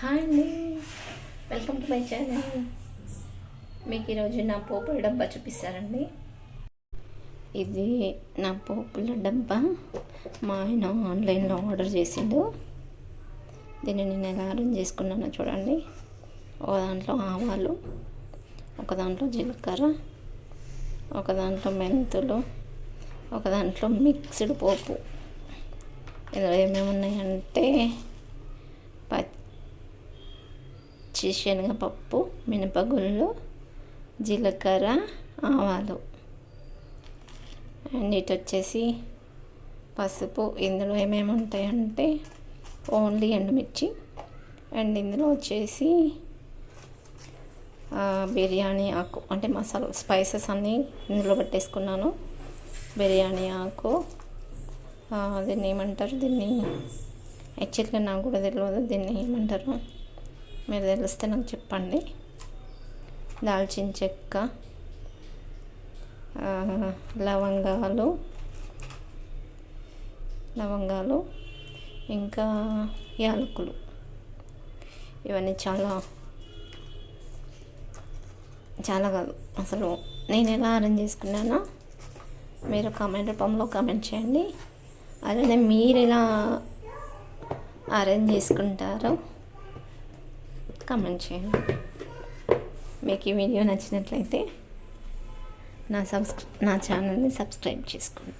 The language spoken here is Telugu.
హాయ్ అండి. Welcome to my channel. మీకు ఈరోజు నా పోపుల డబ్బా చూపిస్తారండి. ఇది నా పోపుల డబ్బా. మా ఆయన ఆన్లైన్లో ఆర్డర్ చేసిండు. దీన్ని నేను ఎలా అరేంజ్ చేసుకున్నానో చూడండి. ఒక దాంట్లో ఆవాలు ఒక దాంట్లో జీలకర్ర ఒక దాంట్లో మెంతులు ఒక దాంట్లో మిక్స్డ్ పోపు. ఇందులో ఏమేమి ఉన్నాయంటే పచ్చి శనగపప్పు మినపగుళ్ళు జీలకర్ర ఆవాలు. అండ్ ఇటు వచ్చేసి పసుపు. ఇందులో ఏమేమి ఉంటాయంటే ఓన్లీ ఎండుమిర్చి. అండ్ ఇందులో వచ్చేసి బిర్యానీ ఆకు. అంటే మసాలా స్పైసెస్ అన్నీ ఇందులో పెట్టేసుకున్నాను. బిర్యానీ ఆకు దీన్ని ఏమంటారు? దీన్ని యాక్చువల్గా నాకు కూడా తెలియదు దీన్ని ఏమంటారు? మీరు తెలిస్తే నాకు చెప్పండి. దాల్చిన చెక్క లవంగాలు లవంగాలు ఇంకా యాలకులు. ఇవన్నీ చాలా చాలా కాదు. అసలు నేను ఎలా అరేంజ్ చేసుకున్నానో మీరు కామెంట్ రూపంలో కామెంట్ చేయండి. అలానే మీరు ఎలా అరేంజ్ చేసుకుంటారో కామెంట్ చేయండి మీకు ఈ వీడియో నచ్చినట్లయితే నా సబ్స్క్రై నా ఛానల్ని సబ్స్క్రైబ్ చేసుకోండి.